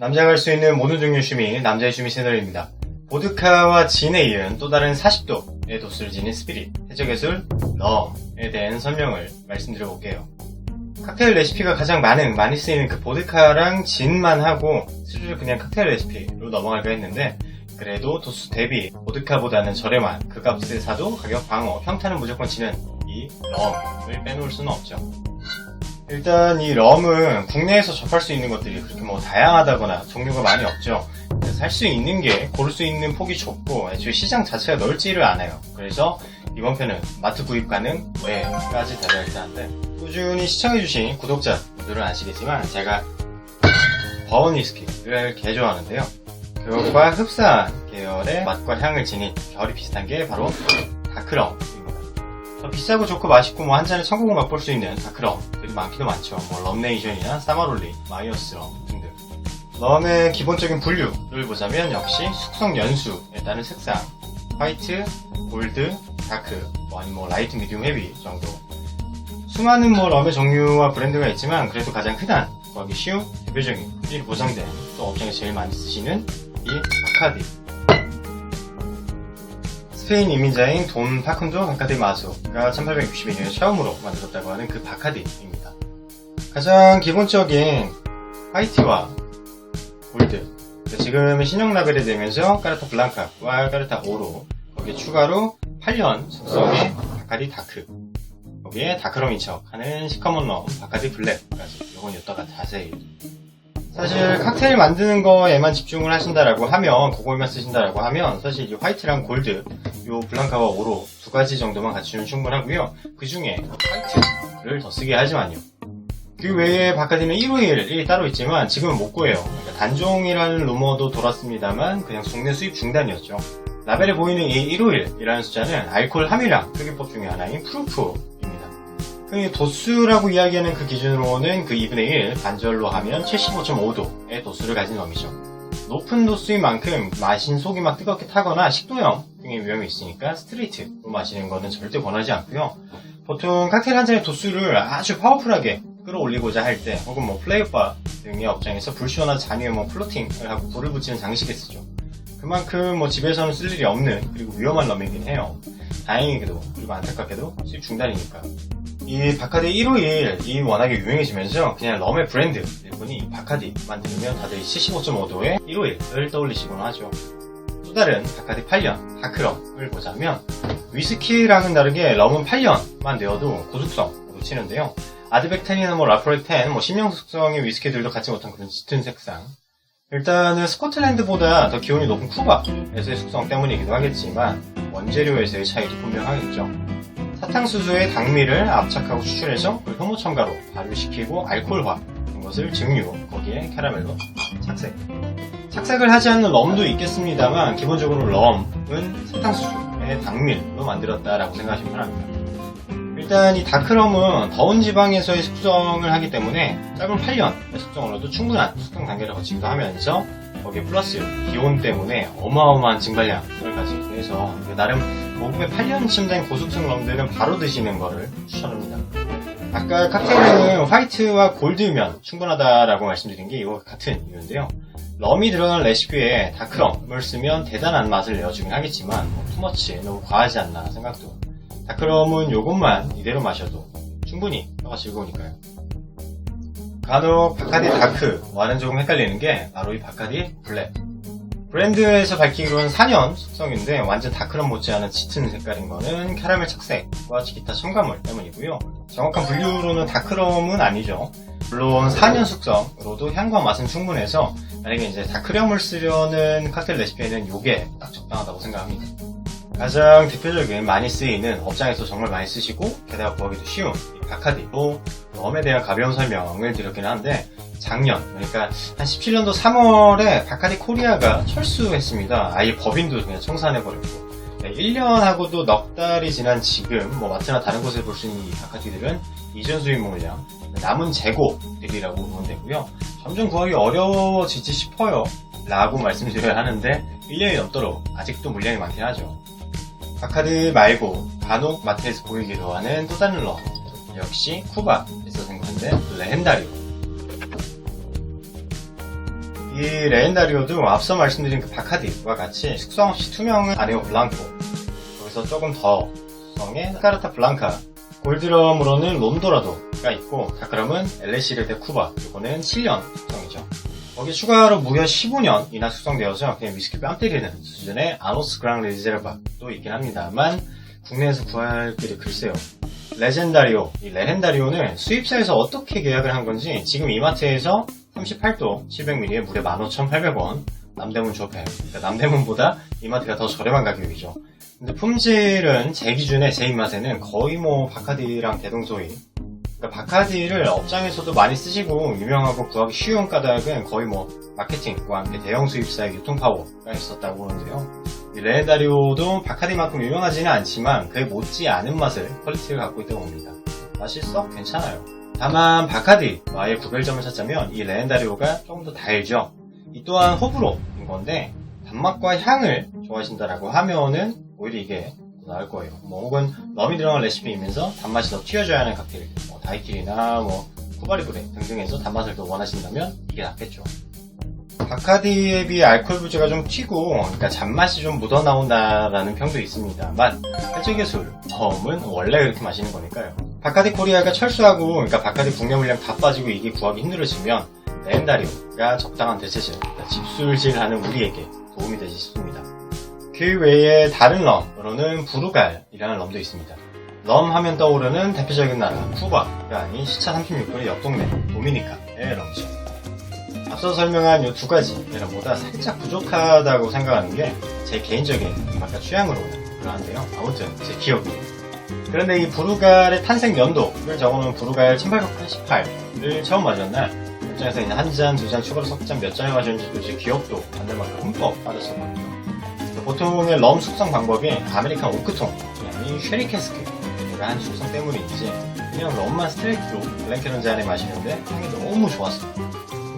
남자가 할 수 있는 모든 종류 취미, 남자의 취미 채널입니다. 보드카와 진에 이은 또 다른 40도의 도수를 지닌 스피릿, 해적예술, 럼에 대한 설명을 말씀드려 볼게요. 칵테일 레시피가 가장 많은, 많이 쓰이는 그 보드카랑 진만 하고 스르르 그냥 칵테일 레시피로 넘어갈까 했는데 그래도 도수 대비 보드카보다는 저렴한 그 값을 사도 가격 방어, 평타는 무조건 치는 이 럼을 빼놓을 수는 없죠. 일단 이 럼은 국내에서 접할 수 있는 것들이 그렇게 뭐 다양하다거나 종류가 많이 없죠. 살 수 있는 게 고를 수 있는 폭이 좁고 애초에 시장 자체가 넓지를 않아요. 그래서 이번 편은 마트 구입 가능 왜까지 다뤄야 할 텐데 꾸준히 시청해주신 구독자들은 아시겠지만 제가 버원 위스키를 개 좋아하는데요. 그것과 흡사한 계열의 맛과 향을 지닌 결이 비슷한 게 바로. 더 비싸고 좋고 맛있고 뭐 한 잔에 천국을 맛볼 수 있는 다크럼들이 많기도 많죠. 뭐 럼네이션이나 사마롤리, 마이어스럼 등등. 럼의 기본적인 분류를 보자면 역시 숙성 연수에 따른 색상, 화이트, 골드, 다크, 뭐 아니면 뭐 라이트, 미디움, 헤비 정도. 수많은 뭐 럼의 종류와 브랜드가 있지만 그래도 가장 흔한 구하기 쉬운 대표적인 품질이 보장된 또 업장에서 제일 많이 쓰시는 이 바카디 스페인 이민자인 돈 파쿤도 바카디 마소가 1862년에 처음으로 만들었다고 하는 그 바카디입니다. 가장 기본적인 화이트와 골드 지금 신형 라벨이 되면서 까르타 블랑카와 까르타 오로 거기에 추가로 8년 숙성의 바카디 다크 거기에 다크럼인 척 하는 시커먼 럼 바카디 블랙까지 이건 이따가 자세히 사실 칵테일 만드는 거에만 집중을 하신다라고 하면 그걸만 쓰신다라고 하면 사실 이 화이트랑 골드 요 블랑카와 오로 두 가지 정도만 갖추면 충분하고요. 그 중에 화이트를 더 쓰게 하지만요. 그 외에 바카디는 151이 따로 있지만 지금은 못 구해요. 그러니까 단종이라는 루머도 돌았습니다만 그냥 국내 수입 중단이었죠. 라벨에 보이는 이 151이라는 숫자는 알코올 함유량 표기법 중에 하나인 프루프입니다 그 도수라고 이야기하는 그 기준으로는 그 2분의 1 반절로 하면 75.5도의 도수를 가진 럼이죠. 높은 도수인 만큼 마신 속이 막 뜨겁게 타거나 식도염 등의 위험이 있으니까 스트레이트로 마시는 거는 절대 권하지 않고요. 보통 칵테일 한 잔의 도수를 아주 파워풀하게 끌어올리고자 할 때 혹은 뭐 플레이바 등의 업장에서 불시원한 잔 위에 뭐 플로팅을 하고 불을 붙이는 장식에 쓰죠. 그만큼 뭐 집에서는 쓸 일이 없는 그리고 위험한 럼이긴 해요. 다행히도 그리고 안타깝게도 수입 중단이니까. 이 바카디 151 이 워낙에 유명해지면서 그냥 럼의 브랜드 일본이 바카디만 들으면 다들 75.5도의 151을 떠올리시곤 하죠. 또 다른 바카디 8년 다크럼을 보자면 위스키랑은 다르게 럼은 8년만 되어도 고숙성으로 치는데요. 아드백텐이나 뭐 라프레텐, 뭐 신명 숙성의 위스키들도 갖지 못한 그런 짙은 색상. 일단은 스코틀랜드보다 더 기온이 높은 쿠바에서의 숙성 때문이기도 하겠지만 원재료에서의 차이도 분명하겠죠. 사탕수수의 당미를 압착하고 추출해서 그 효모 첨가로 발효시키고 알코올화 된 것을 증류 거기에 캐러멜로 착색. 착색을 하지 않는 럼도 있겠습니다만 기본적으로 럼은 사탕수수의 당밀로 만들었다라고 생각하시면 편합니다. 일단 이 다크럼은 더운 지방에서의 숙성을 하기 때문에 짧은 8년의 숙성으로도 충분한 숙성 단계를 거치기도 하면서 거기에 플러스 기온 때문에 어마어마한 증발량을 가지기도 해서 나름 모금에 8년쯤 된 고숙성 럼들은 바로 드시는 거를 추천합니다. 아까 칵테일은 화이트와 골드면 충분하다라고 말씀드린 게 이거 같은 이유인데요. 럼이 들어간 레시피에 다크럼을 쓰면 대단한 맛을 내어주긴 하겠지만 뭐 투머치 너무 과하지 않나 생각도 다크럼은 요것만 이대로 마셔도 충분히 혀가 즐거우니까요. 간혹 바카디 다크와는 조금 헷갈리는 게 바로 이 바카디 블랙. 브랜드에서 밝히기로는 4년 숙성인데 완전 다크럼 못지않은 짙은 색깔인 거는 캐러멜 착색과 기타 첨가물 때문이고요. 정확한 분류로는 다크럼은 아니죠. 물론 4년 숙성으로도 향과 맛은 충분해서 만약에 이제 다크럼을 쓰려는 칵테일 레시피에는 이게 딱 적당하다고 생각합니다. 가장 대표적인 많이 쓰이는 업장에서 정말 많이 쓰시고 게다가 구하기도 쉬운 이 바카디로 럼에 대한 가벼운 설명을 드렸긴 한데 작년 그러니까 한 17년도 3월에 바카디 코리아가 철수했습니다. 아예 법인도 그냥 청산해버렸고 1년하고도 넉 달이 지난 지금 뭐 마트나 다른 곳에 볼 수 있는 이 바카디들은 이전 수입 물량 남은 재고들이라고 보면 되고요. 점점 구하기 어려워지지 싶어요. 라고 말씀드려야 하는데 1년이 넘도록 아직도 물량이 많긴 하죠. 바카디 말고 간혹 마트에서 보이기도 하는 또 다른 럼 역시 쿠바에서 생산된 레헨다리오. 이 레엔다리오도 앞서 말씀드린 그 바카디와 같이 숙성 없이 투명한 아네오 블랑코. 거기서 조금 더 숙성의 스카르타 블랑카. 골드럼으로는 롬도라도가 있고 다크럼은 엘레시르 데 쿠바. 이거는 7년 숙성이죠. 거기 추가로 무려 15년이나 숙성되어서 그냥 위스키 뺨 때리는 수준의 아노스 그랑 레제르바도 있긴 합니다만 국내에서 구할 길이 글쎄요 레젠다리오, 이 레헨다리오는 수입사에서 어떻게 계약을 한 건지 지금 이마트에서 38도 700ml에 무려 15,800원 남대문 조폐. 그러니까 남대문보다 이마트가 더 저렴한 가격이죠. 근데 품질은 제 기준에 제 입맛에는 거의 뭐 바카디랑 대동소이. 그러니까 바카디를 업장에서도 많이 쓰시고 유명하고 구하기 쉬운 까닭은 거의 뭐 마케팅과 함께 대형 수입사의 유통 파워가 있었다고 보는데요. 이 레헨다리오도 바카디만큼 유명하지는 않지만 그에 못지 않은 맛을 퀄리티를 갖고 있다고 봅니다 맛있어? 괜찮아요 다만 바카디와의 구별점을 찾자면 이 레헨다리오가 조금 더 달죠. 이 또한 호불호인 건데 단맛과 향을 좋아하신다라고 하면은 오히려 이게 더 나을 거예요. 뭐 혹은 럼이 들어간 레시피이면서 단맛이 더 튀어져야 하는 칵테일, 뭐 다이킬이나 뭐 쿠바리브레 등등에서 단맛을 더 원하신다면 이게 낫겠죠. 바카디에 비해 알코올 부재가 좀 튀고 그러니까 잔맛이 좀 묻어나온다라는 평도 있습니다만 해적의 술, 럼은 원래 그렇게 마시는 거니까요. 바카디 코리아가 철수하고 그러니까 바카디 국내 물량 다 빠지고 이게 구하기 힘들어지면 레엔다리오가 적당한 대체질, 그러니까 집술질하는 우리에게 도움이 되지 싶습니다. 그 외에 다른 럼으로는 부르갈이라는 럼도 있습니다. 럼 하면 떠오르는 대표적인 나라 쿠바가 아닌 시차 36분의 옆 동네 도미니카의 럼이죠. 앞서 설명한 이 두 가지 럼보다 살짝 부족하다고 생각하는 게 제 개인적인 아까 취향으로 그러한데요. 아무튼 제 기억이 그런데 이 부르갈의 탄생 연도를 적어놓은 부르갈 1888을 처음 마셨 날 입장에서 이제 한 잔, 두 잔 추가로 석잔몇 잔을 마셨는지 도대체 기억도 안날 만큼 흠뻑 빠졌었거든요. 보통의 럼 숙성 방법이 아메리칸 오크통, 아니 쉐리 캐스크가 한 숙성 때문인지 그냥 럼만 스트레이트로 블랭케론 잔에 마시는데 향이 너무 좋았어요.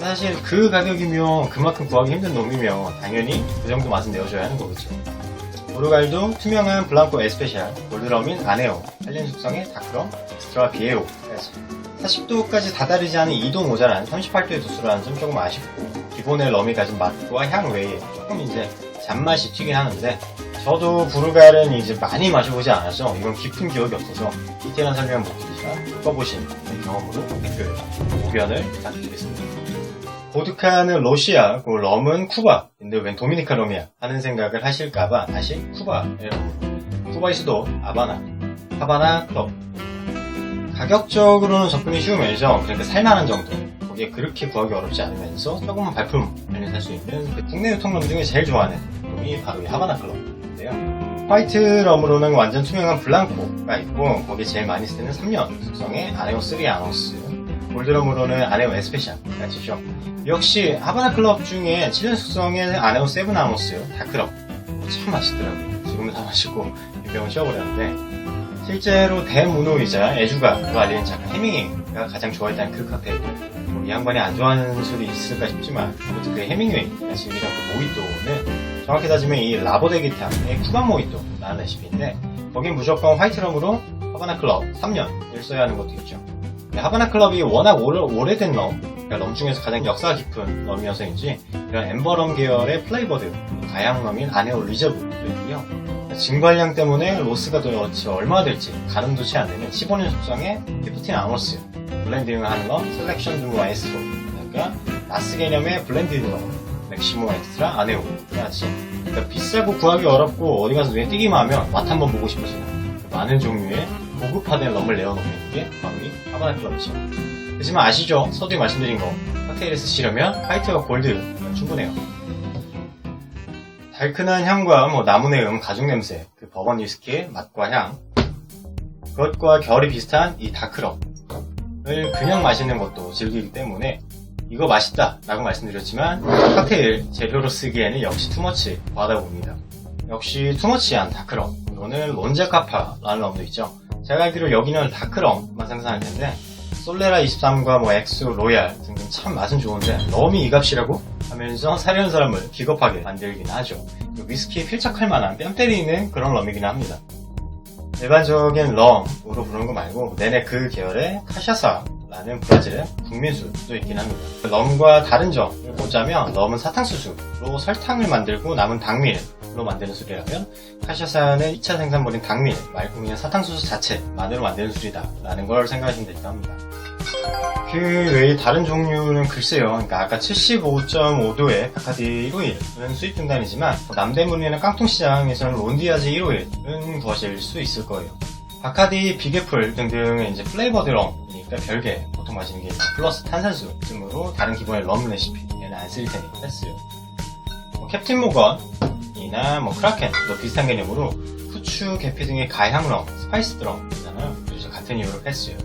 사실 그 가격이면 그만큼 구하기 힘든 놈이면 당연히 그 정도 맛은 내어줘야 하는 거겠죠. 보르갈도 투명한 블랑코 에스페셜, 골드럼인 아네오, 헬린 숙성의 다크럼, 엑스트라 비에오까지 40도까지 다다르지 않은 2도 모자란 38도의 도수라는 점 조금 아쉽고 기본의 럼이 가진 맛과 향 외에 조금 이제 잔맛이 튀긴 하는데 저도 부르갈은 이제 많이 마셔보지 않아서 이건 깊은 기억이 없어서 디테일한 설명은 못 드리지만 겪어보신 경험으로 댓글, 의견을 부탁드리겠습니다. 보드카는 러시아, 그 럼은 쿠바, 근데 웬 도미니카 럼이야 하는 생각을 하실까봐 다시 쿠바의 럼. 쿠바의 수도 아바나, 하바나 클럽. 가격적으로는 접근이 쉬우면서 그러니까 살만한 정도. 거기에 그렇게 구하기 어렵지 않으면서 조금만 발품 많이 살수 있는 그 국내 유통럼 중에 제일 좋아하는 럼이 바로 이 하바나 클럽인데요. 화이트 럼으로는 완전 투명한 블랑코가 있고 거기에 제일 많이 쓰는 3년 숙성의 아네오 3 아노스 골드럼으로는 아네오 에스페셜까지죠. 역시 하바나 클럽 중에 7년 숙성의 아네오 7 아노스 다크럼. 참 맛있더라고요. 지금은 다 마시고 유병을 쉬어버렸는데. 실제로 대문호이자 애주가로 알려진 작가 해밍웨이가 가장 좋아했다는 그 칵테일 뭐이 양반이 안 좋아하는 술이 있을까 싶지만 아무튼 그 해밍웨이가 즐기던 그 모히또는 정확히 따지면 이 라보데기타의 쿠바 모히또라는 레시피인데 거긴 무조건 화이트럼으로 하바나 클럽 3년을 써야 하는 것도 있죠 하바나 클럽이 워낙 오래, 오래 된 럼 그러니까 럼 중에서 가장 역사가 깊은 럼이어서인지 이런 엠버럼 계열의 플레이버드 가양 럼인 아네오 리저브도 있고요. 증발량 때문에 로스가 도대체 얼마 될지 가늠도치 않는 15년 숙성의 15 아머스 블렌딩을 하는 럼 셀렉션 두 마에스트로 그러니까 나스 개념의 블렌디드 럼 맥시모 엑스트라 아네오 같이 그러니까 비싸고 구하기 어렵고 어디 가서 눈에 띄기만 하면 맛 한번 보고 싶어지는 많은 종류의 고급화된 럼을 내어놓는 게. 바로 이 하바나 클럽이죠. 하지만 아시죠? 서두에 말씀드린 거. 칵테일에 쓰시려면 화이트와 골드 충분해요. 달큰한 향과 뭐 나무내음, 가죽 냄새, 그 버번 위스키의 맛과 향. 그것과 결이 비슷한 이 다크럼을 그냥 마시는 것도 즐기기 때문에 이거 맛있다 라고 말씀드렸지만 칵테일 재료로 쓰기에는 역시 투머치 과하다 봅니다. 역시 투머치한 다크럼 이거는 론자카파라는 럼도 있죠 제가 알기로 여기는 다크럼만 생산할 텐데 솔레라 23과 뭐 엑소, 로얄 등등 참 맛은 좋은데 럼이 이 값이라고? 하면서 사려는 사람을 기겁하게 만들긴 하죠. 위스키에 필착할 만한 뺨 때리는 그런 럼이긴 합니다. 일반적인 럼으로 부르는 거 말고 내내 그 계열의 카샤사 라는 브라질의 국민수도 있긴 합니다. 럼과 다른 점을 보자면 럼은 사탕수수로 설탕을 만들고 남은 당밀 로 만드는 술이라면 카샤사는 2차 생산물인 당밀 그냥 사탕수수 자체만으로 만드는 술이다 라는 걸 생각하시면 된다고 합니다. 그 외에 다른 종류는 글쎄요. 그러니까 아까 75.5도의 바카디 151은 수입 등단이지만 남대문이나 깡통시장에서는 론디아즈 151은 구하실 수 있을 거예요. 바카디, 비계풀 등등은 이제 플레이버 드 럼이니까 별개 보통 마시는 게 플러스 탄산수 등으로 다른 기본의 럼 레시피 얘는 안 쓸 테니까 패스요. 뭐 캡틴 모건 이나 뭐 크라켄도 비슷한 개념으로 후추, 계피 등의 가향 럼, 스파이스 드럼이잖아요. 그래서 같은 이유로 패스요.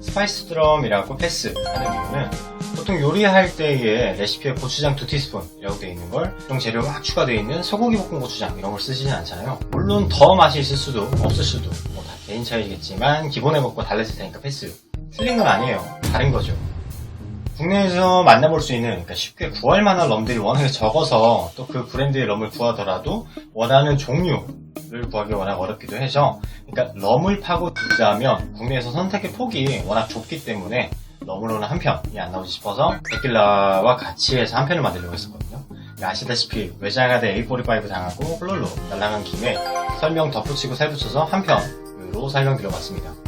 스파이스 드럼이라고 패스하는 이유는 보통 요리할 때에 레시피에 고추장 2티스푼이라고 되어 있는 걸좀 재료가 막 추가되어 있는 소고기 볶음 고추장 이런 걸 쓰시진 않잖아요. 물론 더 맛이 있을 수도 없을 수도 뭐 다 개인 차이겠지만 기본의 먹고 달라질 테니까 패스. 틀린 건 아니에요. 다른 거죠. 국내에서 만나볼 수 있는 그러니까 쉽게 구할 만한 럼들이 워낙에 적어서 또 그 브랜드의 럼을 구하더라도 원하는 종류를 구하기 워낙 어렵기도 해서 그러니까 럼을 파고 들자면 국내에서 선택의 폭이 워낙 좁기 때문에 럼으로는 한 편이 안 나오지 싶어서 데킬라와 같이 해서 한 편을 만들려고 했었거든요. 아시다시피 외장하대 A45 당하고 홀롤로 날아간 김에 설명 덧붙이고 살붙여서 한 편으로 설명드려봤습니다.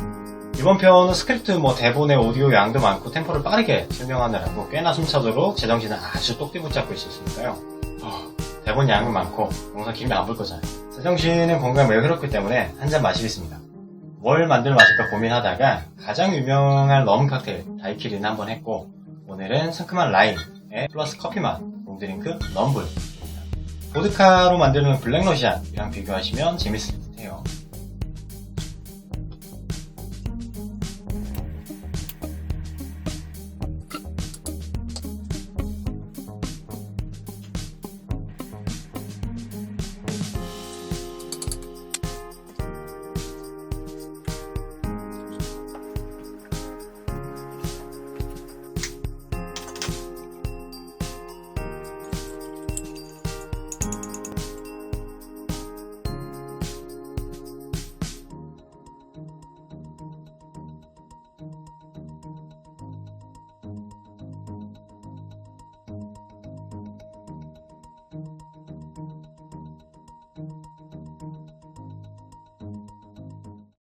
이번 편은 스크립트 뭐 대본의 오디오 양도 많고 템포를 빠르게 설명하느라고 꽤나 숨차도록 제정신을 아주 똑띠 붙잡고 있었으니까요. 어, 대본 양은 많고 영상 길면 안 볼 거잖아요. 제정신은 건강 매우 해롭기 때문에 한 잔 마시겠습니다. 뭘 만들어 마실까 고민하다가 가장 유명한 럼 칵테일 다이키리는 한번 했고 오늘은 상큼한 라임에 플러스 커피 맛 롱드링크 럼블입니다. 보드카로 만드는 블랙러시안이랑 비교하시면 듯해요.